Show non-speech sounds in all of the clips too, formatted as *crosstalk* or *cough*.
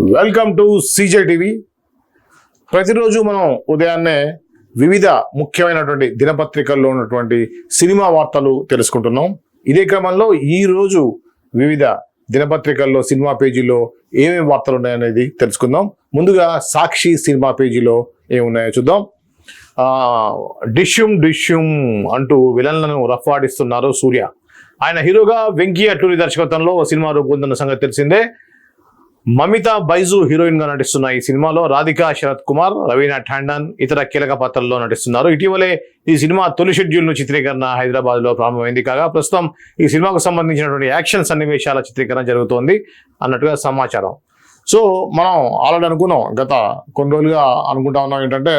Welcome to CJ TV ప్రతిరోజు మనం ఉదయాన్నే వివిధ ముఖ్యమైనటువంటి దినపత్రికల్లో ఉన్నటువంటి సినిమా వార్తలు తెలుసుకుంటున్నాం. ఇదే క్రమంలో ఈరోజు వివిధ దినపత్రికల్లో సినిమా పేజీలో ఏమేమి వార్తలు ఉన్నాయనేది తెలుసుకుందాం. ముందుగా సాక్షి సినిమా పేజీలో ఏమున్నాయో చూద్దాం. డిష్యూమ్ డిష్యూమ్ అంటూ విలన్లను రఫ్వాడిస్తున్నారు సూర్య. ఆయన హీరోగా వెంకీ అటూరి దర్శకత్వంలో ఓ సినిమా రూపొందిన సంగతి తెలిసిందే. మమిత బైజు హీరోయిన్గా నటిస్తున్న ఈ సినిమాలో రాధికా శరత్ కుమార్ రవీనా ఠాండన్ ఇతర కీలక పాత్రల్లో నటిస్తున్నారు. ఇటీవలే ఈ సినిమా తొలి షెడ్యూల్ను చిత్రీకరణ హైదరాబాద్లో ప్రారంభమైంది. కాగా ప్రస్తుతం ఈ సినిమాకు సంబంధించినటువంటి యాక్షన్ సన్నివేశాల చిత్రీకరణ జరుగుతోంది అన్నట్టుగా సమాచారం. సో మనం ఆల్రెడీ అనుకున్నాం గత కొన్ని రోజులుగా అనుకుంటా ఉన్నాం ఏంటంటే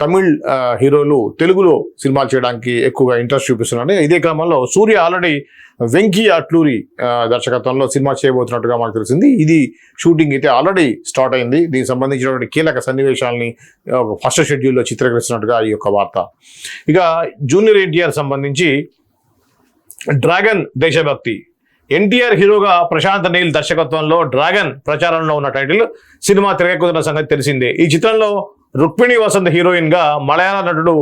తమిళ్ హీరోలు తెలుగులో సినిమాలు చేయడానికి ఎక్కువగా ఇంట్రెస్ట్ చూపిస్తున్నారు ఇదే క్రమంలో సూర్య ఆల్రెడీ వెంకీ అట్లూరి దర్శకత్వంలో సినిమా చేయబోతున్నట్టుగా మనకు తెలిసింది. ఇది షూటింగ్ అయితే ఆల్రెడీ స్టార్ట్ అయింది. దీనికి సంబంధించినటువంటి కీలక సన్నివేశాలని ఫస్ట్ షెడ్యూల్లో చిత్రీకరిస్తున్నట్టుగా ఈ యొక్క వార్త. ఇక జూనియర్ ఎన్టీఆర్ సంబంధించి డ్రాగన్ దేశభక్తి ఎన్టీఆర్ హీరోగా ప్రశాంత్ నీల్ దర్శకత్వంలో డ్రాగన్ ప్రచారంలో ఉన్న టైటిల్ సినిమా తెరకెక్కుతున్న సంగతి తెలిసిందే. ఈ చిత్రంలో రుక్మిణి వసంత్ హీరోయిన్గా మలయాళ నటుడు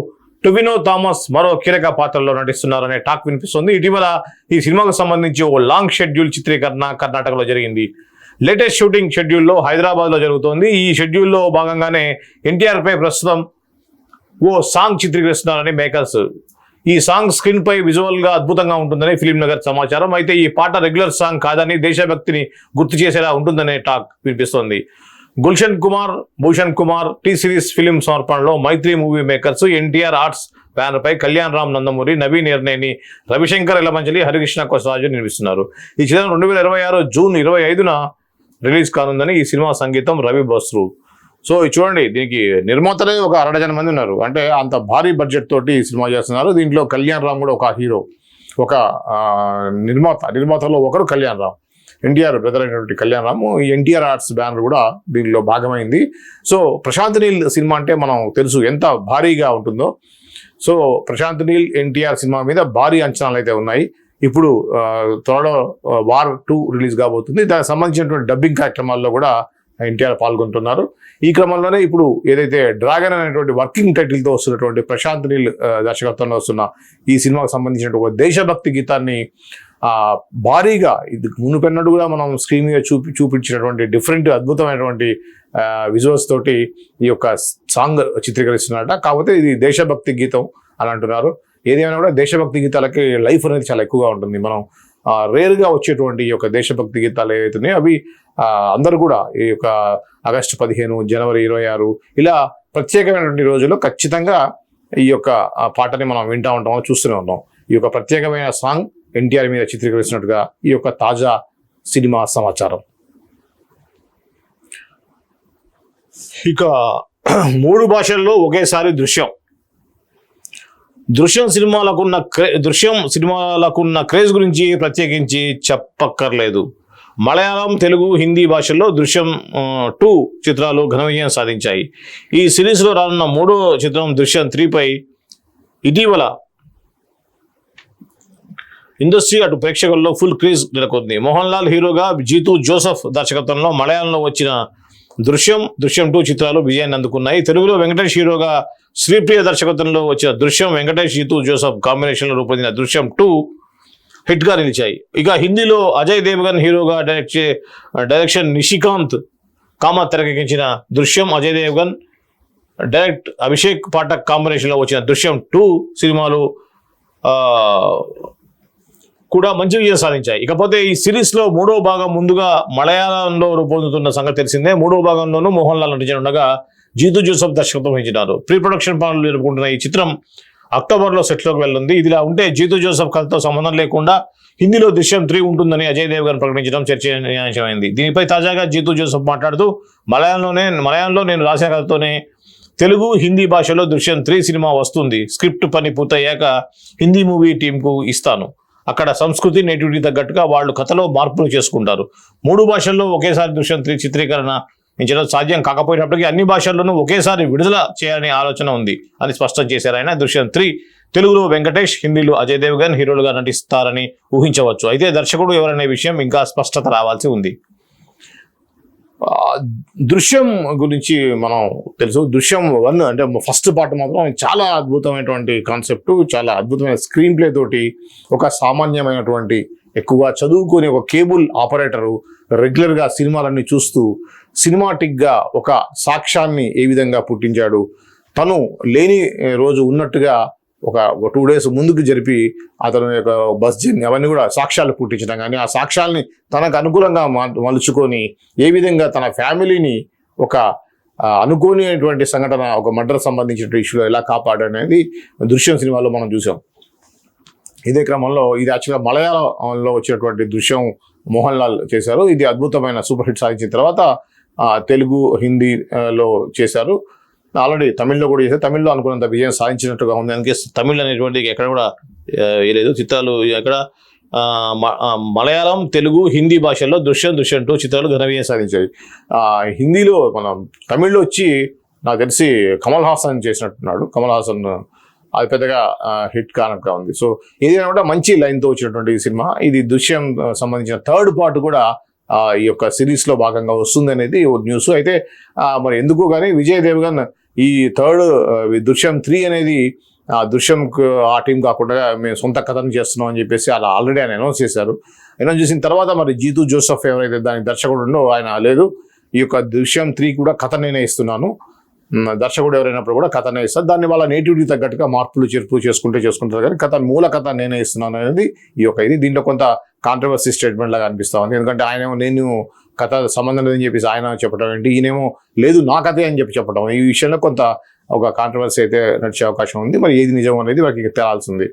టువినో థామస్ మరో కీలక పాత్రలో నటిస్తున్నారనే టాక్ వినిపిస్తుంది. ఇటీవల ఈ సినిమాకు సంబంధించి ఓ లాంగ్ షెడ్యూల్ చిత్రీకరణ కర్ణాటకలో జరిగింది. లేటెస్ట్ షూటింగ్ షెడ్యూల్లో హైదరాబాద్లో జరుగుతోంది. ఈ షెడ్యూల్లో భాగంగానే ఎన్టీఆర్పై ప్రస్తుతం ఓ సాంగ్ చిత్రీకరిస్తున్నారని మేకర్స్ ఈ సాంగ్ స్క్రీన్ పై విజువల్గా అద్భుతంగా ఉంటుందని ఫిలిం నగర్ సమాచారం. అయితే ఈ పాట రెగ్యులర్ సాంగ్ కాదని దేశభక్తిని గుర్తు చేసేలా ఉంటుందనే టాక్ వినిపిస్తోంది. Gulshan Kumar Bhushan Kumar T series film సమర్పణలో Mythri movie makers NTR arts banner పై కళ్యాణ్ రామ్ నందమూరి నవీన్ ఎర్నేని రవిశంకర్ ఎలమంచలి హరికృష్ణ కొసరాజు నిర్మిస్తున్నారు. ఈ చిత్రం రెండు వేల ఇరవై ఆరు జూన్ ఇరవై ఐదున రిలీజ్ కానుందని ఈ సినిమా సంగీతం రవి బస్రు సో ఇది చూడండి దీనికి నిర్మాతలే ఒక అరడజన మంది ఉన్నారు. అంటే అంత భారీ బడ్జెట్ తోటి సినిమా చేస్తున్నారు. దీంట్లో కళ్యాణ్ రామ్ కూడా ఒక హీరో ఒక నిర్మాత నిర్మాతలో ఒకరు కళ్యాణ్ రామ్. ఎన్టీఆర్ బ్రదర్ అయినటువంటి కళ్యాణ్ రామ్ ఈ ఎన్టీఆర్ ఆర్ట్స్ బ్యానర్ కూడా దీనిలో భాగమైంది. సో ప్రశాంత్ నీల్ సినిమా అంటే మనం తెలుసు ఎంత భారీగా ఉంటుందో. So Prashanth Neel NTR cinema మీద భారీ అంచనాలు అయితే ఉన్నాయి. ఇప్పుడు త్వరలో వార్ టూ రిలీజ్ కాబోతుంది. దానికి సంబంధించినటువంటి డబ్బింగ్ కార్యక్రమాల్లో కూడా ఎన్టీఆర్ పాల్గొంటున్నారు. ఈ క్రమంలోనే ఇప్పుడు ఏదైతే డ్రాగన్ అనేటువంటి వర్కింగ్ టైటిల్తో వస్తున్నటువంటి ప్రశాంత్ నీల్ దర్శకత్వంలో వస్తున్న ఈ సినిమాకు సంబంధించినటువంటి ఒక దేశభక్తి గీతాన్ని భారీగా ఇది మునుపెన్నడు కూడా మనం స్క్రీన్ మీద చూపి చూపించినటువంటి డిఫరెంట్ అద్భుతమైనటువంటి విజువల్స్ తోటి ఈ యొక్క సాంగ్ చిత్రీకరిస్తున్నారట. కాకపోతే ఇది దేశభక్తి గీతం అని అంటున్నారు. ఏదేమైనా కూడా దేశభక్తి గీతాలకి లైఫ్ అనేది చాలా ఎక్కువగా ఉంటుంది. మనం రేర్గా వచ్చేటువంటి ఈ యొక్క దేశభక్తి గీతాలు ఏవైతున్నాయో అవి అందరూ కూడా ఈ యొక్క ఆగస్టు పదిహేను జనవరి ఇరవై ఆరు ఇలా ప్రత్యేకమైనటువంటి రోజుల్లో ఖచ్చితంగా ఈ యొక్క పాటని మనం వింటూ ఉంటాం చూస్తూనే ఉంటాం. ఈ యొక్క ప్రత్యేకమైన సాంగ్ ఎన్టీఆర్ మీద చిత్రీకరిస్తున్నట్టుగా ఈ యొక్క తాజా సినిమా సమాచారం. ఇక *clears throat* మూడు భాషల్లో ఒకేసారి దృశ్యం. దృశ్యం సినిమాలకున్న క్రే దృశ్యం సినిమాలకున్న క్రేజ్ గురించి ప్రత్యేకించి చెప్పక్కర్లేదు. మలయాళం తెలుగు హిందీ భాషల్లో దృశ్యం టూ చిత్రాలు ఘన విజయం సాధించాయి. ఈ సిరీస్లో రానున్న మూడో చిత్రం దృశ్యం త్రీపై ఇటీవల ఇండస్ట్రీ అటు ప్రేక్షకుల్లో ఫుల్ క్రేజ్ నెలకొంది. మోహన్ లాల్ హీరోగా జీతు జోసఫ్ దర్శకత్వంలో మలయాళంలో వచ్చిన దృశ్యం దృశ్యం టూ చిత్రాలు విజయాన్ని అందుకున్నాయి. తెలుగులో వెంకటేష్ హీరోగా శ్రీప్రియ దర్శకత్వంలో వచ్చిన దృశ్యం వెంకటేష్ జీతు జోసఫ్ కాంబినేషన్లో రూపొందిన దృశ్యం టూ హిట్గా నిలిచాయి. ఇక హిందీలో అజయ్ దేవగన్ హీరోగా డైరెక్ట్ చే డైరెక్షన్ నిషికాంత్ కామ తెరకెక్కించిన దృశ్యం. అజయ్ దేవగన్ డైరెక్ట్ అభిషేక్ పాఠక్ కాంబినేషన్లో వచ్చిన దృశ్యం టూ సినిమాలు కూడా మంచి విజయం సాధించాయి. ఇకపోతే ఈ సిరీస్లో మూడో భాగం ముందుగా మలయాళంలో రూపొందుతున్న సంగతి తెలిసిందే. మూడో భాగంలోనూ మోహన్ లాల్ నటించనుండగా జీతు జోసఫ్ దర్శకత్వం వహించినారు. ప్రీ ప్రొడక్షన్ పనులు జరుపుకుంటున్న ఈ చిత్రం అక్టోబర్లో సెట్లోకి వెళ్ళింది. వెళ్ళనుంది ఇదిలా ఉంటే జీతు జోసఫ్ కథతో సంబంధం లేకుండా హిందీలో దృశ్యం త్రీ ఉంటుందని అజయ్ దేవ్ గారు ప్రకటించడం చర్చనీయాంశమైంది. దీనిపై తాజాగా జీతు జోసఫ్ మాట్లాడుతూ మలయాళంలోనే మలయాళంలో నేను రాసిన కథతోనే తెలుగు హిందీ భాషలో దృశ్యం త్రీ సినిమా వస్తుంది. స్క్రిప్ట్ పని పూర్తయ్యాక హిందీ మూవీ టీంకు ఇస్తాను. అక్కడ సంస్కృతి నేటివిటీ తగ్గట్టుగా వాళ్ళు కథలో మార్పులు చేసుకుంటారు. మూడు భాషల్లో ఒకేసారి దృశ్యం త్రీ చిత్రీకరణ ఎంచడం సాధ్యం కాకపోయినప్పటికీ అన్ని భాషల్లోనూ ఒకేసారి విడుదల చేయాలనే ఆలోచన ఉంది అని స్పష్టం చేశారు ఆయన. దృశ్యం త్రీ తెలుగులో వెంకటేష్ హిందీలో అజయ్ దేవగన్ హీరోలుగా నటిస్తారని ఊహించవచ్చు. అయితే దర్శకుడు ఎవరనే విషయం ఇంకా స్పష్టత రావాల్సి ఉంది. దృశ్యం గురించి మనం తెలుసు. దృశ్యం వన్ అంటే ఫస్ట్ పార్ట్ మాత్రం చాలా అద్భుతమైనటువంటి కాన్సెప్ట్ చాలా అద్భుతమైన స్క్రీన్ ప్లే తోటి ఒక సామాన్యమైనటువంటి ఎక్కువగా చదువుకొని ఒక కేబుల్ ఆపరేటరు రెగ్యులర్గా సినిమాలన్నీ చూస్తూ సినిమాటిక్గా ఒక సాక్ష్యాన్ని ఏ విధంగా పుట్టించాడు? తను లేని రోజు ఉన్నట్టుగా ఒక టూ డేస్ ముందుకు జరిపి అతను యొక్క బస్ జర్నీ అవన్నీ కూడా సాక్ష్యాలు పుట్టించడం కానీ ఆ సాక్ష్యాల్ని తనకు అనుకూలంగా మలుచుకొని ఏ విధంగా తన ఫ్యామిలీని ఒక అనుకోని అనుకోనిటువంటి సంఘటన ఒక మర్డర్ సంబంధించిన ఇష్యూలో ఎలా కాపాడనేది దృశ్యం సినిమాలో మనం చూసాం. ఇదే క్రమంలో ఇది యాక్చువల్గా మలయాళంలో వచ్చినటువంటి దృశ్యం మోహన్ లాల్ చేశారు. ఇది అద్భుతమైన సూపర్ హిట్ సాధించిన తర్వాత తెలుగు హిందీలో చేశారు. ఆల్రెడీ తమిళ్ళో కూడా చేశారు. తమిళ్ళో అనుకున్నంత విజయం సాధించినట్టుగా ఉంది. అందుకే తమిళ్ అనేటువంటి ఎక్కడ కూడా వేయలేదు చిత్రాలు ఎక్కడ మ- మలయాళం తెలుగు హిందీ భాషల్లో దృశ్యం దృశ్యం టూ చిత్రాలు ఘన విజయం సాధించాయి. హిందీలో మనం తమిళ్ళో వచ్చి నాకు తెలిసి కమల్ హాసన్ చేసినట్టున్నాడు. కమల్ హాసన్ అది పెద్దగా హిట్ కానట్టుగా ఉంది. సో ఏదైనా కూడా మంచి లైన్తో వచ్చినటువంటి ఈ సినిమా. ఇది దృశ్యం సంబంధించిన థర్డ్ పార్ట్ కూడా ఈ యొక్క సిరీస్లో భాగంగా వస్తుంది అనేది ఓ న్యూస్. అయితే మరి ఎందుకు కానీ విజయ్ దేవగన్ ఈ థర్డ్ దృశ్యం త్రీ అనేది ఆ దృశ్యం ఆ టీం కాకుండా మేము సొంత కథను చేస్తున్నాం అని చెప్పేసి అలా ఆల్రెడీ ఆయన అనౌన్స్ చేశారు. అనౌన్స్ చేసిన తర్వాత మరి జీతు జోసఫ్ ఎవరైతే దానికి దర్శకుడు ఉండో ఆయన లేదు. ఈ యొక్క దృశ్యం త్రీ కూడా కథ నేనే ఇస్తున్నాను దర్శకుడు ఎవరైనప్పుడు కూడా కథనే ఇస్తారు దాన్ని వాళ్ళ నేటివిటీ తగ్గట్టుగా మార్పులు చేర్పులు చేసుకుంటే చేసుకుంటారు. కానీ కథ మూల కథ నేనే ఇస్తున్నాను అనేది ఈ యొక్క ఇది. దీంట్లో కొంత కాంట్రవర్సీ స్టేట్మెంట్ లాగా అనిపిస్తా ఉంది. ఎందుకంటే ఆయనేమో నేను కథ సంబంధం లేదని చెప్పేసి ఆయన చెప్పడం ఏంటి? ఈయనేమో లేదు నా కథే అని చెప్పి చెప్పడం ఈ విషయంలో కొంత ఒక కాంట్రవర్సీ అయితే నడిచే అవకాశం ఉంది. మరి ఏది నిజం అనేది వారికి తేలాల్సింది